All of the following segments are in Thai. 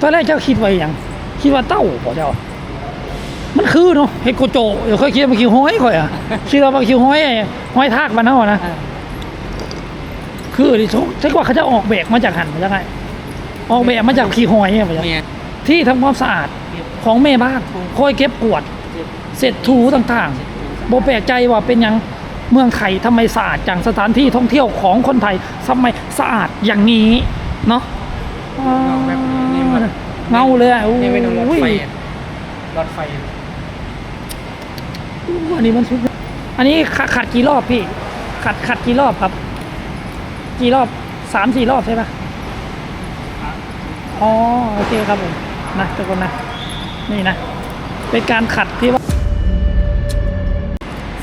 ตอนแรกเจ้าคิดไว้อย่างคิดว่าเต้าบ่เจ้า มันคือเนาะเฮ็ดโกโจเดี๋ยวค่อยคิดว่ามันคิวห้อยค่อยอะคิดว่ามันคิวห้อยไอ้ห้อยทากบ้านเฮาอะนะคือดิฉันใช่ว่าเขาจะออกแบบมาจากหันมาจากไงออกแบบมาจากขี้หอยเนี่ยมาจากเมียที่ทำความสะอาดของแม่บ้านคอยเก็บกวาดเสร็จถูต่างๆโบแปลกใจว่าเป็นหยังเมืองไทยทำไมสะอาดจังสถานที่ท่องเที่ยวของคนไทยทำไมสะอาดอย่างนี้เนาะอ่า เงาเลยอะโอ้นี่เป็นรถไฟยอะรถไฟอันนี้มันสุดอันนี้ขัดขัดกี่รอบพี่ ขัดขัดกี่รอบครับ กี่รอบสามสี่รอบใช่ปะอ๋อโอเคครับผมนะทุกคนนะ นี่นะ เป็นการขัดที่ว่า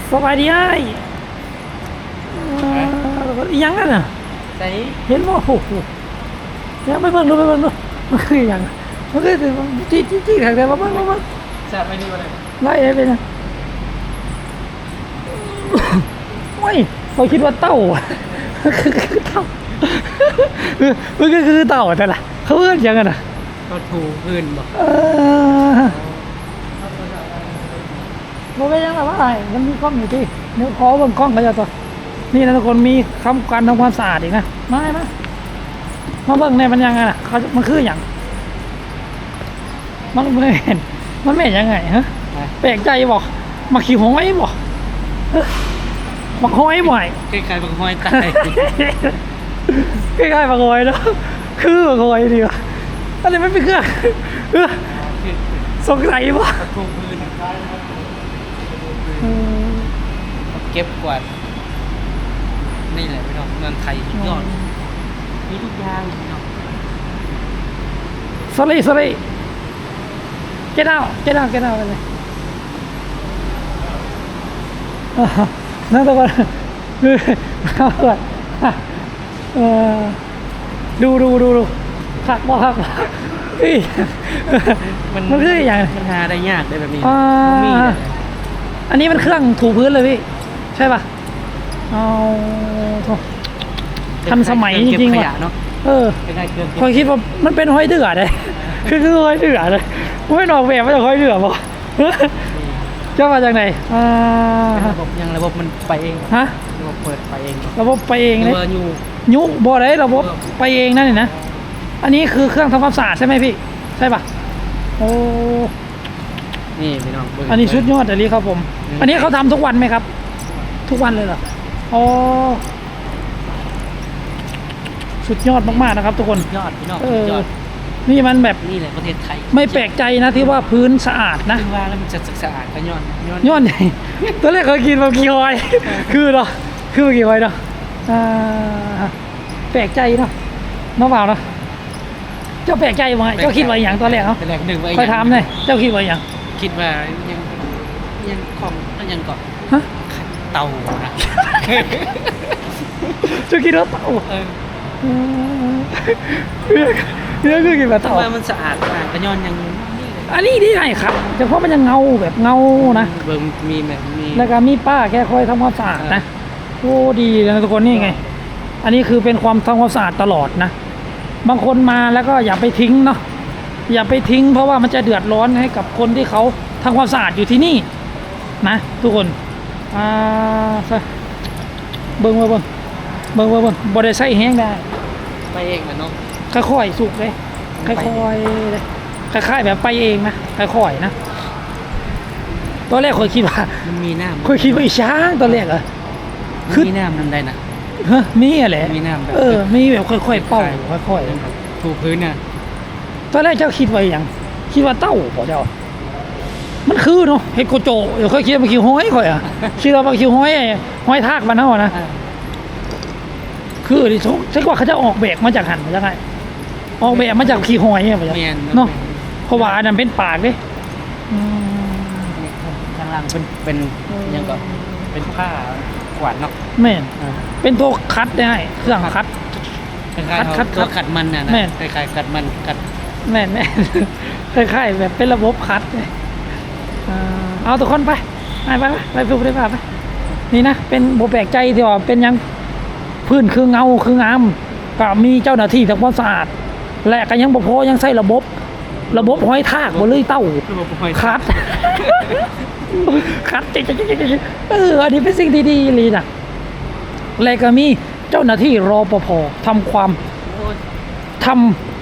สบายดีไอ้อ่าแล้วก็อีหยังนั่นน่ะใส่เห็นว่าโอ้โหยังไม่เบิ่งดูไม่เบิ่งดูมันคืออหย่าง มันคือจี้จี้จี้แข็งแต่ว่าเบิ่งเบิ่งเบิ่งแซ่บไปดีกว่าเลยไล่ได้เป็นยังโอ้ยเขาคิดว่าเต่าอะคือคือเต่ามันก็คือเต่าแต่ละเขาเอื้อนยังไงนะก็ถูพื้นบอกเออโมเป็นยังไงวะไอ้มันมีกล้องอยู่ที่เนื้อคอเบนกล้องก็จะตัวนี่นะทุกคนมีคำการทำความสะอาดอีกนะมาไหมมาเบิ่งในมันยังไงน่ะเขามันคืออย่าง มันไม่เห็นมันไม่เห็นยังไงฮะแปลกใจบอกมาขี่หอยบอกเอ้อมาหอยบ่อยคล้ายๆบางห้อยตายใกล้ๆมาหอยเนาะคือมาหอยดีวะอะไรไม่เป็นเครื่องเออสงสัยบ่ถูพื้นเก็บกวาดนี่แหละพี่น้องเมืองไทยสุดยอดมีทุกอย่างพี่น้องสลีสลี เก็ดเอาเก็ดเอาเก็ดเอาไปเลยอ่านั่นตะวันคือเอาก่อนเออดูดูดูดูหักบ่หักบ่เฮ้ยมันคืออย่างมันหาได้ยากได้แบบนี้อ่าบ่มีเลยอันนี้มันเครื่องถูพื้นเลยพี่ ใช่ป่ะ เอาโถ่ทันสมัยจริงๆเก็บขว่ะยะ เนาะเออคล้ายๆเครื่องคอยคิดว่ามันเป็นห้อยเดือดเลยคือคือห้อยเดือดเลยไม่นอกแบบมาจากห้อยเดือดป่ะเจ้ามาจากไหนอ่าเป็นระบบยังระบบมันไปเองฮะระบบเปิดไปเองระบบไปเองหรืเลยอว่าอยู่ยุบอได้ระบบไปเองนั่นนี่นะอันนี้คือเครื่องทำความสะอาดใช่ไหมพี่ใช่ป่ะโอ้นี่พี่น้องเบิ่งอันนี้ชุดยอดอันนี้ครับผมอืมอันนี้เขาทำทุกวันไหมครับ ทุกวันเลยเหรออ๋อ สุดยอดมากๆนะครับทุกคนยอดพี่น้องเออยอดนี่มันแบบนี่แหละประเทศไทยไม่แปลกใจนะที่ว่าพื้นสะอาดนะซึ่งว่าแล้วมันจะสะอาดก็ย้อนย้อนย้อนใหญ่ ตอนแรกเขากินมากี่หอย คือเนาะคือกี่หอยเนาะอ่าแปลกใจเนาะน้องบ่าวเนาะเจ้าแปลกใจไหมเจ้าคิดว่าอย่างตอนแรกเนาะแต่แรกหนึ่งไว้คอยถามหน่อยเจ้าคิดว่าอย่างคิดว่ายังยังของยังก่อนฮะเตานะ เจ้าคิดว่าเต่า เออ เรื่องคือกินแบบแต่เต่าว่ามันสะอาดมากก็ย้อนยังนี่เลยอันนี้ที่ไหนครับเฉพาะมันยังเงาแบบเงานะ เบิ่งมีแบบมีแล้วก็มีป้าแกคอยทำความสะอาดนะโอ้ดีนะทุกคนนี่ไง อันนี้คือเป็นความทำความสะอาดตลอดนะ บางคนมาแล้วก็อย่าไปทิ้งเนาะอย่าไปทิ้ง เพราะว่ามันจะเดือดร้อนให้กับคนที่เขาทำความสะอาดอยู่ที่นี่ นะทุกคนอ่าซะเบิ้งว่าเบิ้งเบิ้งว่าเบิ้งบ่ได้ใส่แห้งได้ ไปเองนะเนาะค่อยๆสุกเลยค่อยๆเลยคล้ายๆแบบไปเองนะค่อยๆนะตอนแรกคอยคิดว่ามันมีน้ำคอยคิดว่าอีช้างตอนแรกเหรอมันคือมีน้ำนั่นได้นะฮะมีอะไรมีน้ำแบบเออมีแบบค่อยๆเป่าค่อยถูพื้นน่ะๆตอนแรกเจ้าคิดว่าอย่างคิดว่าเต้าบ่เจ้ามันคือเนาะเฮ็ดโกโจเดี๋ยวค่อยคิดว่าคิวห้อยค่อยอะคิดว่ามันคิวห้อยไอ้ห้อยทากมันเฮานะอ่า คือดิฉันใช่ว่าเขาจะออกแบบมาจากหันมาจากไหนออกแบบมาจากขี้หอยเนี่ยบ่จ้ะแมนเนาะเพราะว่าอันนั้นเป็นปากเด้อืมข้างล่างเป็นเป็นเออยังก็เป็นผ้าขวานเนาะแม่นอ่าเป็นตัวคัดได้เครื่องคัดคล้ายๆขัดเขาขัดตัวขัดมันน่ะนะแม่นคล้ายๆขัดมันขัดแม่นแม่นคล้ายๆแบบเป็นระบบคัดเลยอ่าเอาทุกคนไปไปไปไปไปฟูได้ป่ะไปนี่นะเป็นโบแปลกใจที่ว่าเป็นหยัง พื้นคือเงาคืองามก็มีเจ้าหน้าที่ทำความสะอาด และก็ยังบ่พอยังใส่ระบบ ระบบห้อยทากบ่เลยเต้าระบบหอยคัดคัดจิ๊กจิ๊กจิ๊กจิ๊กเอออันนี้เป็นสิ่งที่ดีเลยนะและก็มีเจ้าหน้าที่รอปภทำความโอ้ยท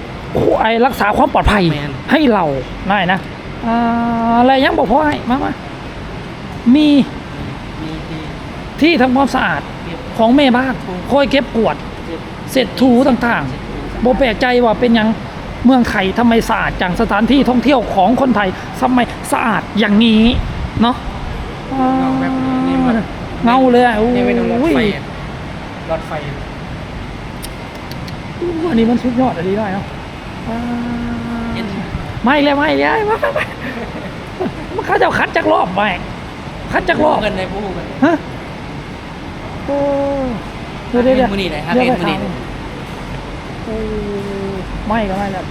ำไอรักษาความปลอดภัยแม่นให้เราได้นะอ่าอะไรยังบอกพ่อให้มามามีมีที่ที่ทำความสะอาดเก็บ ของแม่บ้านคอยเก็บกวาดเก็บเสร็จถูต่างๆโบแปลกใจว่าเป็นหยังเมืองไทยทำไมสะอาดจังสถานที่ท่องเที่ยวของคนไทยทำไมสะอาดอย่างนี้เนาะเงาแบบนี้มันเงาเลยอะโอ้นี่ไม่ต้องรถไฟยอะรถไฟอันนี้มันสุดยอดอันนี้ได้เนาะอ่าเย็นไม่เลยไม่เลยไม่ไม่ไม่มันเขาจะเอาคัดจากรอบไปคัดจากรอบเงินในผู้กันฮะ โอ้เดี๋ยวเดี๋ยวเดี๋ยวมื้อนี้ไหนฮะเดี๋ยวเห็นมื้อนี้ไปถามโอ้ไม่ก็ไม่แล้ว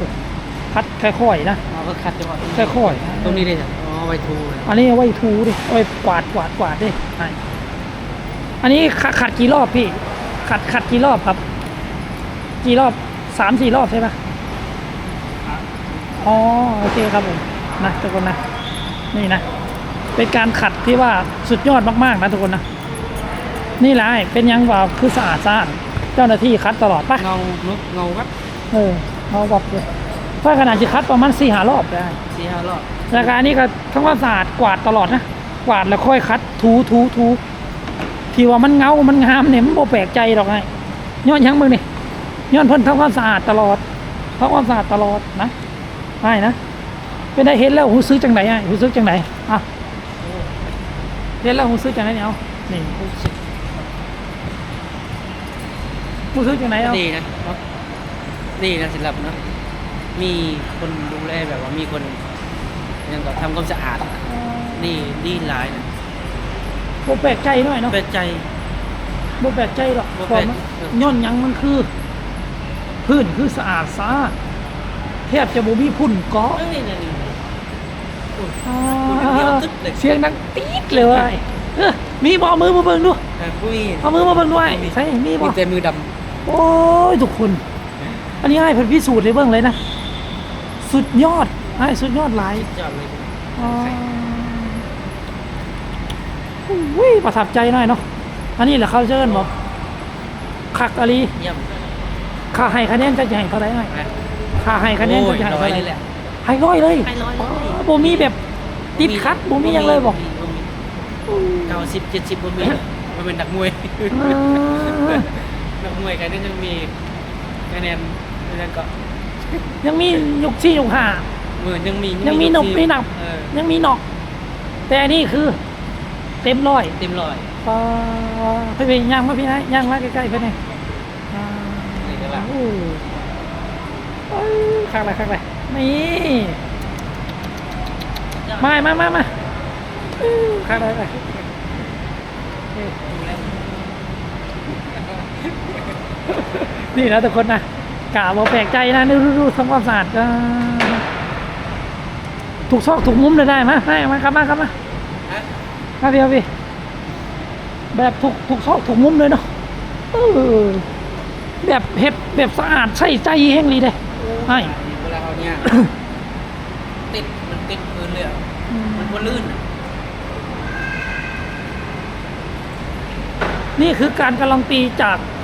คัดค่อยๆนะเอาก็คัดจังหวะค่อยๆตรงนี้เลยจ้ะอ๋อไว้ทูเลยอันนี้เอาไว้ถูดิเอาไว้กวาดกวาดกวาดดิใช่อันนี้ขัดขัดกี่รอบพี่ ขัดขัดกี่รอบครับ กี่รอบสามสี่รอบใช่ไหมอ๋อโอเคครับผมนะทุกคนนะนี่นะ เป็นการขัดที่ว่าสุดยอดมากๆนะทุกคนนะ นี่แหละไอ้เป็นยังว่าคือสะอาดสะอาดเจ้าหน้าที่คัดตลอดปะเงานุกเงาครับเออเอาแบบเลยถ้าขนาดจะคัดประมาณสี่หารอบได้สี่ห้ารอบราคานี้ก็ทำความสะอาดกวาดตลอดนะกวาดแล้วค่อยคัดถูถูถูที่ว่ามันเงา มันงามเนี่ยมันโบแปลกใจหรอกไงย้อนหยังมึงนี่ย้อนเพิ่นทำความสะอาดตลอดทำความสะอาดตลอดนะใช่นะเป็นได้เห็นแล้วหูซื้อจังไหนอะหูซื้อจังไหนอะเห็นแล้วหูซื้อจังไหนเนี่ยเอานี่ หูซื้อจังไหนเอาดีนะเนาะดีนะสำหรับเนาะมีคนดูแลแบบว่ามีคนยังก็ทำความสะอาดดีดีหลายนะโบแปลกใจหน่อยเนาะเปิดใจบ่แปลกใจหรอกบ่เพแปลราะกมันเออย้อนหยังมันคือ พื้นคือสะอาดสะอาดแทบจะบ่มีพุ่นเกาะเอ้ยนี่นี่อ่าเดียวตึ๊ดเลยเสียงดังตี๊ดเลยเว้ยเออมีบ่เอามือมาเบิ่งดูแต่ปุ้ยเอามือมาเบิ่งด้วยใช่มีบ่มีแต่มือด โอ้ยทุกคน อันนี้ให้เพิ่นพิสูจน์ให้เบิ่งเลยนะ สุดยอดให้สุดยอดหลายำยอดเลยอ่าอุ้ยประทับใจหน่อยเนาะ อันนี้แหละเขาเชิญบ่คักอะลีเยี่ยมค่าให้คะแนนจะให้เท่าไหร่ให้นะค่าให้คะแนนโอ้จะยให้ร้เท่าอยไหร่นี่แหละให้ร้อยเลยให้ร้อยอ๋อบ่มีแบบติดคัดบ่มีหยังเลยบอกเก้าสิบเจ็ดสิบบ่มีมันเป็นนักมวยอ่า นักมวยกันนี่ยังมีคะแนนนั่นก็ยังมียกชี้ยกห้าเหมือนยังมียังมีหนกมีหนับ เออยังมีหนอก แต่อันนี้คือ เต็มร้อยเต็มร้อยปาพี่พี่ย่างมาพี่นะย่างมาใกล้ๆเพื่อนนี่อ่านี่ก็ละโอ้เอ้ยข้างไรข้างไรนี่มามามามาอื้อข้างไรข้างไรเอ้ย นี่นะทุกคนนะกะบอกแปลกใจนะดูดูดูทำความสะอาดอ่าถูกซอกถูกมุมเลยได้ไหมให้มาครับมาครับมาฮะมาพี่มาพี่แบบถูกถูกซอกถูกมุมเลยเนาะเออแบบเห็บแบบสะอาดใส่ใจแห้งลีเลยให้เวลาเขาเนี่ยติดมันติดพื้นเลยอะมันก็ลื่นอะนี่คือการการันตีจากอะ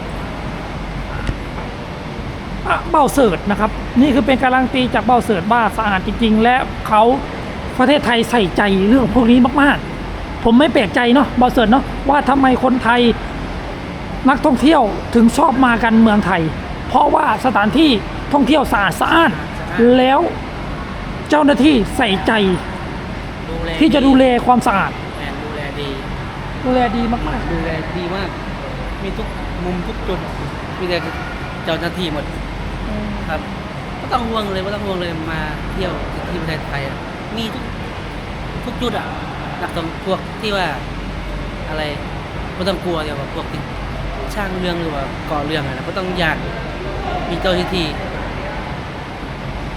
เบ้าเสิร์ตนะครับ นี่คือเป็นการันตีจากเบ้าเสิร์ตว่าสะอาดจริง ๆ และเขาประเทศไทยใส่ใจเรื่องพวกนี้มากๆ ผมไม่แปลกใจเนาะเบ้าเสิร์ตเนาะว่าทำไมคนไทยนักท่องเที่ยวถึงชอบมากันเมืองไทย เพราะว่าสถานที่ท่องเที่ยวสะอาดสะอ้านแล้วเจ้าหน้าที่ใส่ใจดูแลที่จะดูแลความสะอาดแมนดูแลดี ดูแลดีมากดูแลดีมาก มีทุกมุมทุกจุดมีแต่เจ้าหน้าที่หมดๆ ครับก็ต้องห่วงเลยไม่ต้องห่วงเลยมาเที่ยวที่ประเทศไทยอะมีทุกทุกจุดอะหลักตรงพวกที่ว่าอะไรไม่ต้องกลัวเดี๋ยวว่าพวกที่ช่างเรื่องหรือว่าก่อเรื่องอะไรนะก็ต้องอยากมีเจ้าหน้าที่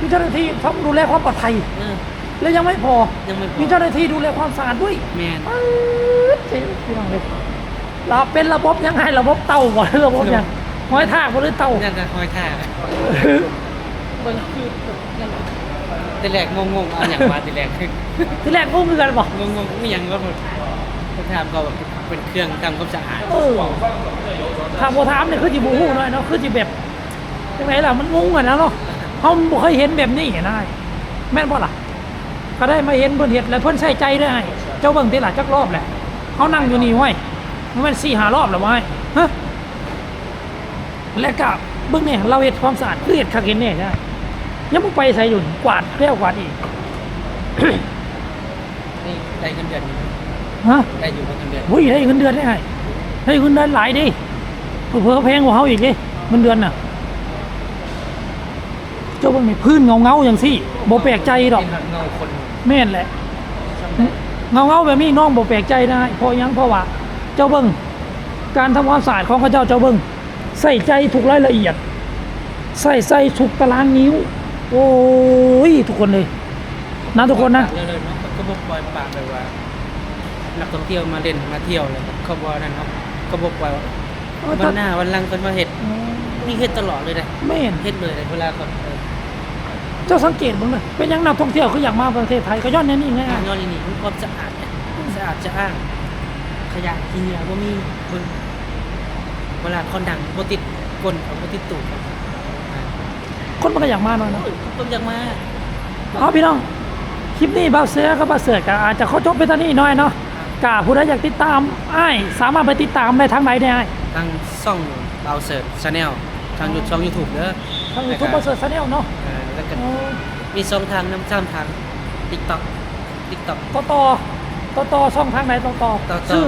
มีเจ้าหน้าที่ต้องดูแลความปลอดภัย เออ และยังไม่พอ ยังไม่พอ มีเจ้าหน้าที่ดูแลความสะอาดด้วยแมนปื๊ดเจ๊พี่น้องเลยเราเป็นระบบยังไงระบบเต่าก่อนระบบยัง ห้อยทากบ่หรือเต่านั่นก็คอยท่าเบิ่งคือแต่แรกงงๆเอาอย่างว่าแต่แรกที่แรกงงคือกันบอกงงๆไม่ยังก็ผมผมถามก็แบบเป็นเครื่องทำความสะอาดเออถามโบถามเนี่ยคือจีบูฮู้หน่อยเนาะคือจีแบบยังไงล่ะมันงงกันนะเนาะเขาบ่เคยเห็นแบบนี้นะแม่นบ่ล่ะก็ได้มาเห็นเพิ่นเห็ดแล้วเพิ่นใส่ใจได้ให้เจ้าเบิ่งติล่ะจักรอบแหละเขานั่งอยู่นี่ไว้มันเป็นสี่หารอบแล้วไว้ฮะ แล้วก็เบิ่งเนี่ยเราเห็ดความสะอาดคือเห็ดคักเห็นเนี่ยได้ยังบ่ไปใส่อยู่กวาดแล้วกวาดอีกนี่ได้เงินเดือนอยู่ฮะได้อยู่กับเงินเดือนเฮ้ยได้เงินเดือนได้ไงได้เงินเดือนหลายดิเผื่อๆแพงกว่าเขาอีกดิเงินเดือนน่ะ เจ้าเบิ่งนี่พื้นเงาเงาๆอย่างสิบ่แปลกใจดอกเป็นเงาคนแม่นแหละเงาเงาๆแบบนี้น้องบ่แปลกใจได้เพราะหยังเพราะว่า เจ้าเบิ่งการทำความสะอาดของเขาเจ้าเจ้าเบิ่ง ใส่ใจทุกรายละเอียด ใส่ใส่ทุกตารางนิ้ว โอ้ยทุกคนเลยนะทุกคนนะเร็วๆเนาะก็บอกปล่อยปากเลยว่านักท่องเที่ยวมาเล่นมาเที่ยวเลยเขาบอกนั่นครับเขาบอกปล่อยว่าเออวัถ้านหน้าวันหลังคนมาเห็ดนี่เห็ดตลอดเลยนะแม่นเห็ดเลยเวลาคนเออเจ้าสังเกตบ้างเลยเป็นหยังนักท่องเที่ยวเขาอยากมาประเทศไทยก็ย้อนแนี่นี่ไงอ่างยอดนี่นี่มันความสะอาดเนี่ยสะอาดจะอ้างขยะขี้เหนียวว่ามี เบิ่งเวลาคนดังโบติดกลเขาโบติดตูดอ่าคนมันก็อยากมาหน่อยเนาะคนอยากมาเอาพี่น้อง คลิปนี้บ่าวเสือกับบ่าวเสือก็อาจจะเขาจบไปตอนนี้หน่อยเนาะกาผู้ใดอยากติดตามอ้ายสามารถไปติดตามได้ทางไหนได้อ้ายทางช่องเบาเสิร์ฟชาแนลทางยูช่องยูทูบเด้อทางยูทูบบ่าวเสือชาแนลเนาะเออแล้วก็เออมีสองทางน้ำซ้ำทางติ๊กต็อกติ๊กต็อกต่อต่อต่อต่อช่องทางไหนต่อต่อต่อต่อชื่อ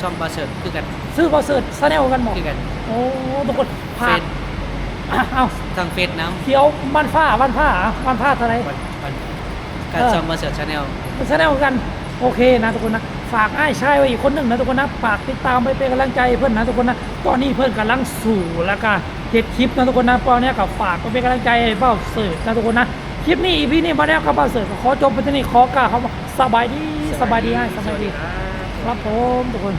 ช่องเบาเสิร์ฟคือกัน ชื่อบ่าวเสือชาแนลกันหมดคือกันโอ้ทุกคนเฟผ่านซอะเอาทางเฟซน้ำเขียวบ้านฟ้าบ้านฟ้าบ้านฟ้าเท่าไหร วันวันการเออช่องเบาเสิร์ฟชาแนลแสดงกันโอเคนะทุกคนนะฝากไอ้ายชายไว้อีกคนหนึ่งนะทุกคนนะฝากติดตามไปเป็นกำลังใจให้เพื่อนนะทุกคนนะตอนนี้เพื่อนกำลังสู่แล้วก็เฮ็ดคลิปนะทุกคนนะตอนนี้ก็ฝากไปเป็นกำลังใจให้เบ้าเสิร์ฟนะทุกคนนะคลิปนี้อีพีนี้มาแล้วกับเบ้าเสิร์ฟก็ขอจบไปที่นี่ขอกล่าวคำว่าสบายดีสบายดีให้สบายดีครับผมทุกคน